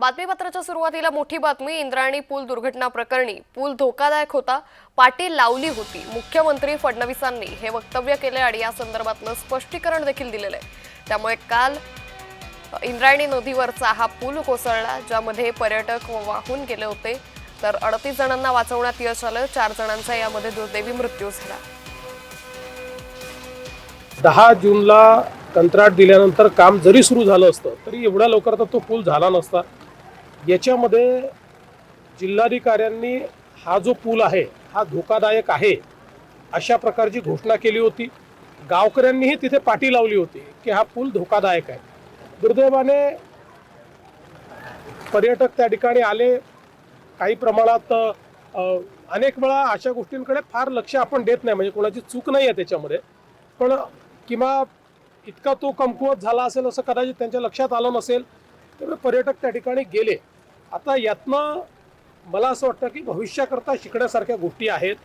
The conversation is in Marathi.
बातमीपत्राच्या सुरुवातीला मोठी बातमी इंद्रायणी पूल दुर्घटना प्रकरणी पूल धोकादायक होता पाटी लावली होती. मुख्यमंत्री फडणवीसांनी हे वक्तव्य केले आणि या संदर्भातलं स्पष्टीकरण देखील दिलेलं आहे. त्यामुळे काल इंद्रायणी नदीवरचा हा पूल कोसळला ज्यामध्ये पर्यटक वाहून गेले होते. तर अडतीस जणांना वाचवण्यात यश आलं चार जणांचा यामध्ये दुर्दैवी मृत्यू झाला. दहा जूनला कंत्राट दिल्यानंतर काम जरी सुरू झालं असतं तरी एवढ्या लवकर तर तो पूल झाला नसता. याच्यामध्ये जिल्हाधिकाऱ्यांनी हा जो पूल आहे हा धोकादायक आहे अशा प्रकारची घोषणा केली होती. गावकऱ्यांनीही तिथे पाठी लावली होती की हा पूल धोकादायक आहे. दुर्दैवाने पर्यटक त्या ठिकाणी आले. काही प्रमाणात अनेक वेळा अशा गोष्टींकडे फार लक्ष आपण देत नाही. म्हणजे कोणाची चूक नाही आहे त्याच्यामध्ये. पण किंवा इतका तो कमकुवत झाला असेल असं कदाचित त्यांच्या लक्षात आलं नसेल त्यामुळे पर्यटक त्या ठिकाणी गेले. आता यातनं मला असं वाटतं की भविष्याकरता शिकण्यासारख्या गोष्टी आहेत.